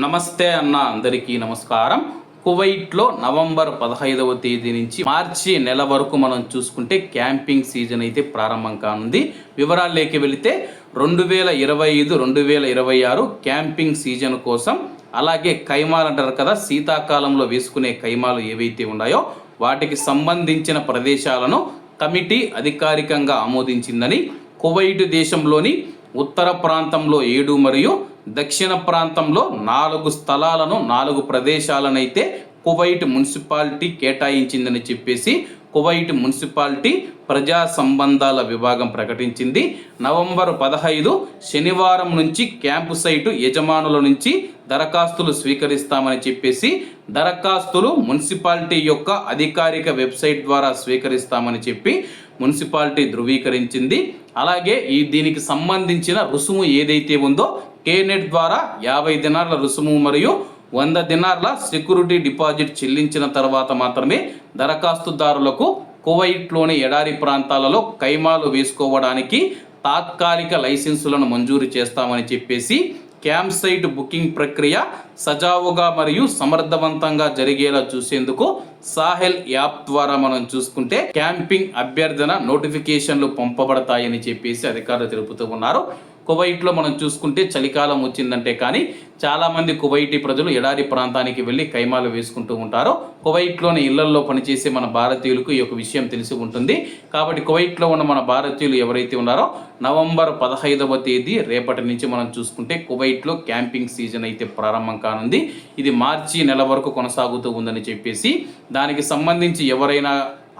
నమస్తే అన్న అందరికీ నమస్కారం. కువైట్లో నవంబర్ పదహైదవ తేదీ నుంచి మార్చి నెల వరకు మనం చూసుకుంటే క్యాంపింగ్ సీజన్ అయితే ప్రారంభం కానుంది. వివరాల్లోకి వెళితే రెండు వేల ఇరవై ఐదు రెండు వేల ఇరవై ఆరు క్యాంపింగ్ సీజన్ కోసం అలాగే కైమాలు అంటారు కదా శీతాకాలంలో వేసుకునే కైమాలు ఏవైతే ఉన్నాయో వాటికి సంబంధించిన ప్రదేశాలను కమిటీ అధికారికంగా ఆమోదించిందని కువైట్ దేశంలోని ఉత్తర ప్రాంతంలో ఏడు మరియు దక్షిణ ప్రాంతంలో నాలుగు స్థలాలను నాలుగు ప్రదేశాలనైతే కువైట్ మున్సిపాలిటీ కేటాయించిందని చెప్పేసి కువైట్ మున్సిపాలిటీ ప్రజా సంబంధాల విభాగం ప్రకటించింది. నవంబర్ పదహైదు శనివారం నుంచి క్యాంపు సైటు యజమానుల నుంచి దరఖాస్తులు స్వీకరిస్తామని చెప్పేసి దరఖాస్తులు మున్సిపాలిటీ యొక్క అధికారిక వెబ్సైట్ ద్వారా స్వీకరిస్తామని చెప్పి మున్సిపాలిటీ ధృవీకరించింది. అలాగే ఈ దీనికి సంబంధించిన రుసుము ఏదైతే ఉందో కేనెట్ ద్వారా యాభై దినార్ల రుసుము మరియు వంద దినార్ల సెక్యూరిటీ డిపాజిట్ చెల్లించిన తర్వాత మాత్రమే దరఖాస్తుదారులకు కువైట్లోని ఎడారి ప్రాంతాలలో కైమాలు వేసుకోవడానికి తాత్కాలిక లైసెన్సులను మంజూరు చేస్తామని చెప్పేసి క్యాంప్ సైట్ బుకింగ్ ప్రక్రియ సజావుగా మరియు సమర్థవంతంగా జరిగేలా చూసేందుకు సాహెల్ యాప్ ద్వారా మనం చూసుకుంటే క్యాంపింగ్ అభ్యర్థన నోటిఫికేషన్లు పంపబడతాయని చెప్పేసి అధికారులు తెలుపుతూ ఉన్నారు. కువైట్లో మనం చూసుకుంటే చలికాలం వచ్చిందంటే కానీ చాలామంది కువైటీ ప్రజలు ఎడారి ప్రాంతానికి వెళ్ళి కైమాలు వేసుకుంటూ ఉంటారు. కువైట్లోని ఇళ్ళల్లో పనిచేసే మన భారతీయులకు ఈ యొక్క విషయం తెలిసి ఉంటుంది. కాబట్టి కువైట్లో ఉన్న మన భారతీయులు ఎవరైతే ఉన్నారో నవంబర్ పదహైదవ తేదీ రేపటి నుంచి మనం చూసుకుంటే కువైట్లో క్యాంపింగ్ సీజన్ అయితే ప్రారంభం కానుంది. ఇది మార్చి నెల వరకు కొనసాగుతూ ఉందని చెప్పేసి దానికి సంబంధించి ఎవరైనా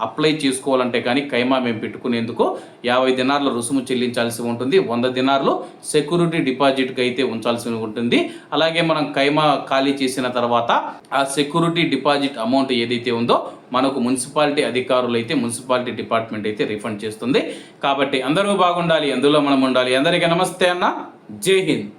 అప్లై చేసుకోవాలంటే కానీ కైమా మేము పెట్టుకునేందుకు యాభై దినార్ల రుసుము చెల్లించాల్సి ఉంటుంది. వంద దినార్లు సెక్యూరిటీ డిపాజిట్కి అయితే ఉంచాల్సి ఉంటుంది. అలాగే మనం కైమా ఖాళీ చేసిన తర్వాత ఆ సెక్యూరిటీ డిపాజిట్ అమౌంట్ ఏదైతే ఉందో మనకు మున్సిపాలిటీ అధికారులు అయితే మున్సిపాలిటీ డిపార్ట్మెంట్ అయితే రిఫండ్ చేస్తుంది. కాబట్టి అందరూ బాగుండాలి అందులో మనం ఉండాలి. అందరికీ నమస్తే అన్న. జై హింద్.